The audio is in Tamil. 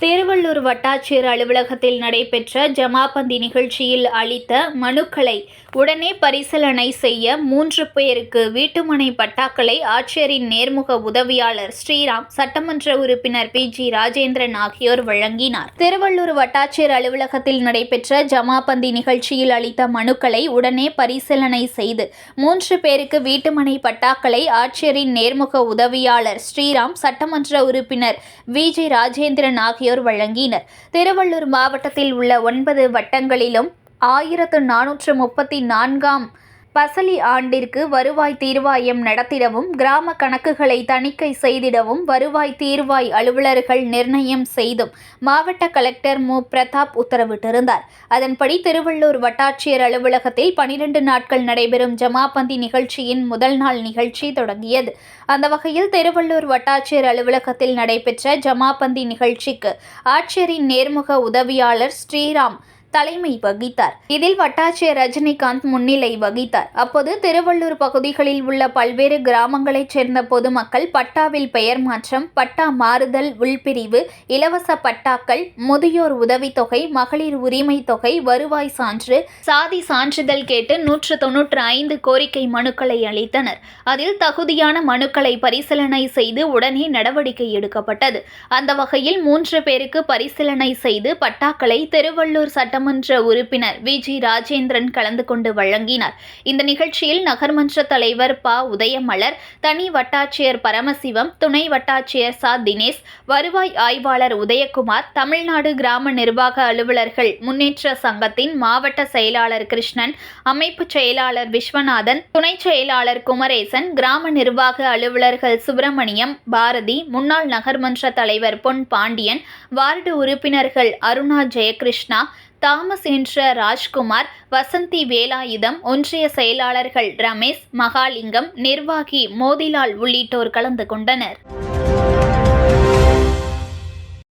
திருவள்ளூர் வட்டாட்சியர் அலுவலகத்தில் நடைபெற்ற ஜமாபந்தி நிகழ்ச்சியில் அளித்த மனுக்களை உடனே பரிசீலனை செய்ய மூன்று பேருக்கு வீட்டுமனை பட்டாக்களை ஆட்சியரின் நேர்முக உதவியாளர் ஸ்ரீராம் சட்டமன்ற உறுப்பினர் பி. ஜி. ராஜேந்திரன் ஆகியோர் வழங்கினார். திருவள்ளூர் வட்டாட்சியர் அலுவலகத்தில் நடைபெற்ற ஜமாபந்தி நிகழ்ச்சியில் அளித்த மனுக்களை உடனே பரிசீலனை செய்து மூன்று பேருக்கு வீட்டுமனை பட்டாக்களை ஆட்சியரின் நேர்முக உதவியாளர் ஸ்ரீராம் சட்டமன்ற உறுப்பினர் வி. ஜி. ராஜேந்திரன் ஆகியோர் வழங்கினர். திருவள்ளூர் மாவட்டத்தில் உள்ள ஒன்பது வட்டங்களிலும் ஆயிரத்து நானூற்று முப்பத்தி நான்காம் பசலி ஆண்டிற்கு வருவாய் தீர்வாயம் நடத்திடவும் கிராம கணக்குகளை தணிக்கை செய்திடவும் வருவாய் தீர்வாய் அலுவலர்கள் நிர்ணயம் செய்தும் மாவட்ட கலெக்டர் மு. பிரதாப் உத்தரவிட்டிருந்தார். அதன்படி திருவள்ளூர் வட்டாட்சியர் அலுவலகத்தில் பனிரெண்டு நாட்கள் நடைபெறும் ஜமாபந்தி நிகழ்ச்சியின் முதல் நாள் நிகழ்ச்சி தொடங்கியது. அந்த வகையில் திருவள்ளூர் வட்டாட்சியர் அலுவலகத்தில் நடைபெற்ற ஜமாபந்தி நிகழ்ச்சிக்கு ஆட்சியரின் நேர்முக உதவியாளர் ஸ்ரீராம் தலைமை வகித்தார். இதில் வட்டாட்சியர் ரஜினிகாந்த் முன்னிலை வகித்தார். அப்போது திருவள்ளூர் பகுதிகளில் உள்ள பல்வேறு கிராமங்களைச் சேர்ந்த பொதுமக்கள் பட்டாவில் பெயர் மாற்றம் பட்டா மாறுதல் உள்பிரிவு இலவச பட்டாக்கள் முதியோர் உதவித்தொகை மகளிர் உரிமை தொகை வருவாய் சான்று சாதி சான்றிதழ் கேட்டு நூற்று தொன்னூற்று ஐந்து கோரிக்கை மனுக்களை அளித்தனர். அதில் தகுதியான மனுக்களை பரிசீலனை செய்து உடனே நடவடிக்கை எடுக்கப்பட்டது. அந்த வகையில் மூன்று பேருக்கு பரிசீலனை செய்து பட்டாக்களை திருவள்ளூர் சட்டமன்ற உறுப்பினர் வி. ஜி. ராஜேந்திரன் கலந்து கொண்டு வழங்கினார். இந்த நிகழ்ச்சியில் நகர்மன்ற தலைவர் ப. உதயமலர் தனி வட்டாட்சியர் பரமசிவம் துணை வட்டாட்சியர் சா. தினேஷ் வருவாய் ஆய்வாளர் உதயகுமார் தமிழ்நாடு கிராம நிர்வாக அலுவலர்கள் முன்னேற்ற சங்கத்தின் மாவட்ட செயலாளர் கிருஷ்ணன் அமைப்பு செயலாளர் விஸ்வநாதன் துணை செயலாளர் குமரேசன் கிராம நிர்வாக அலுவலர்கள் சுப்பிரமணியம் பாரதி முன்னாள் நகர்மன்ற தலைவர் பொன் பாண்டியன் வார்டு உறுப்பினர்கள் அருணா ஜெயகிருஷ்ணா தாமஸ் என்ற ராஜ்குமார் வசந்தி வேலாயுதம் ஒன்றிய செயலாளர்கள் ரமேஷ் மகாலிங்கம் நிர்வாகி மோதிலால் உள்ளிட்டோர் கலந்து கொண்டனர்.